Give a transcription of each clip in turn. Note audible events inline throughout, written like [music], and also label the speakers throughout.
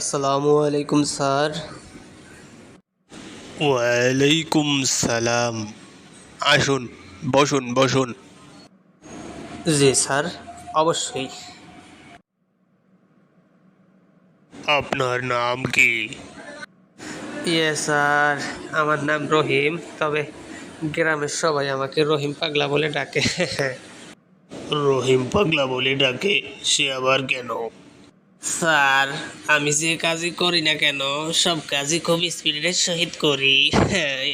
Speaker 1: আসসালামু আলাইকুম স্যার
Speaker 2: ওয়ালাইকুম সালাম আসুন বসুন বসুন।
Speaker 1: জি স্যার অবশ্যই।
Speaker 2: আপনার নাম কি?
Speaker 1: ইয়ে স্যার আমার নাম রহিম তবে গ্রামের সবাই আমাকে রহিম পাগলা বলে ডাকে।
Speaker 2: রহিম পাগলা বলে ডাকে সে আবার কেন?
Speaker 1: স্যার আমি যে কাজই করি না কেন সব কাজই খুব স্পিডের সহিত করি।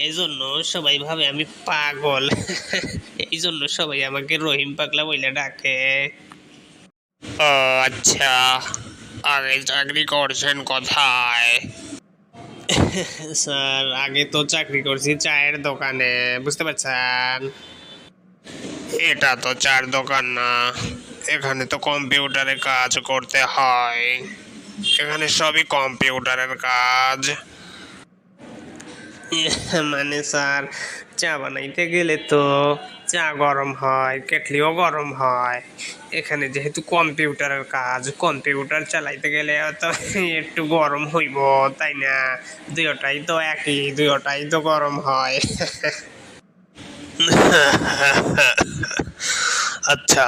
Speaker 1: এই জন্য সবাই ভাবে আমি পাগল। এই জন্য সবাই আমাকে রহিম পাগলা বলে ডাকে।
Speaker 2: ও, আচ্ছা। আগে চাকরি করছেন কোথায়?
Speaker 1: স্যার আগে তো চাকরি করছি চায়ের দোকানে বুঝতে পারছেন?
Speaker 2: এটা তো চার দোকান না। এখানে তো কম্পিউটারে কাজ করতে হয়। এখানে সবই কম্পিউটারের কাজ।
Speaker 1: মানে স্যার, চা বানাইতে গেলে তো চা গরম হয়, কেটলিও গরম হয়। এখানে যেহেতু কম্পিউটারের কাজ, কম্পিউটার চালাইতে গেলে তো একটু গরম হইব, তাই না? দুইটাই তো একই, দুইটাই তো গরম হয়।
Speaker 2: আচ্ছা।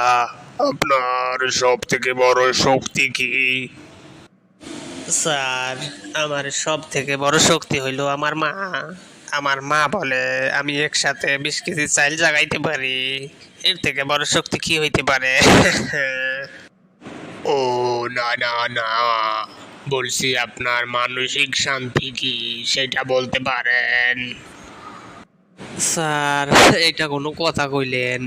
Speaker 2: আপনার সব থেকে বড় শক্তি কি?
Speaker 1: স্যার আমার সব থেকে বড় শক্তি হইল আমার মা। আমার মা বলে আমি একসাথে বিশ কেজি চাইল জাগাইতে পারি। এর থেকে বড় শক্তি কি হইতে পারে? [laughs]
Speaker 2: ও না না না। বলছি আপনার মানসিক শান্তি কি? সেটা বলতে পারেন।
Speaker 1: স্যার, এটা কোনো কথা কইলেন।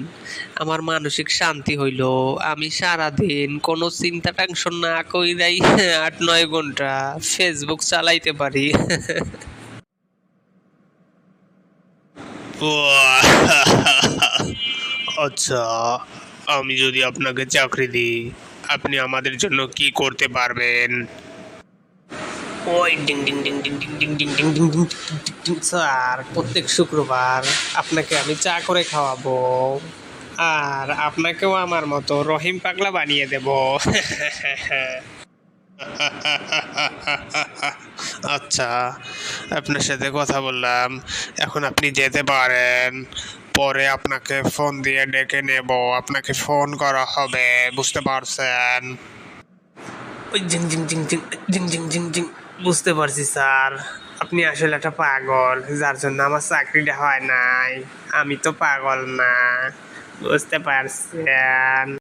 Speaker 1: আমার মানসিক শান্তি হইল। আমি সারাদিন কোনো চিন্তা টেনশন না কইরাই আট নয় ঘণ্টা। ফেসবুক চালাইতে পারি। [laughs]
Speaker 2: আচ্ছা আমি যদি আপনাকে চাকরি দিই, আপনি আমাদের জন্য কি করতে পারবেন?
Speaker 1: ওই ডিং ডিং ডিং ডিং ডিং ডিং ডিং ডিং ডিং ডিং ডিং। স্যার প্রত্যেক শুক্রবার আপনাকে আমি চা করে খাওয়াবো আর আপনাকেও আমার মতো রহিম পাগলা বানিয়ে দেব
Speaker 2: আচ্ছা আপনার সাথে কথা বললাম এখন আপনি যেতে পারেন পরে আপনাকে ফোন দিয়ে ডেকে নেব আপনাকে ফোন করা হবে বুঝতে পারছেন
Speaker 1: ওই জিং জিং জিং জিং জিং জিং জিং জিং বুঝতে পারছি, স্যার। আপনি আসলে একটা পাগল, যার জন্য আমার চাকরিটা হয় নাই। আমি তো পাগল না। বুঝতে পারছেন?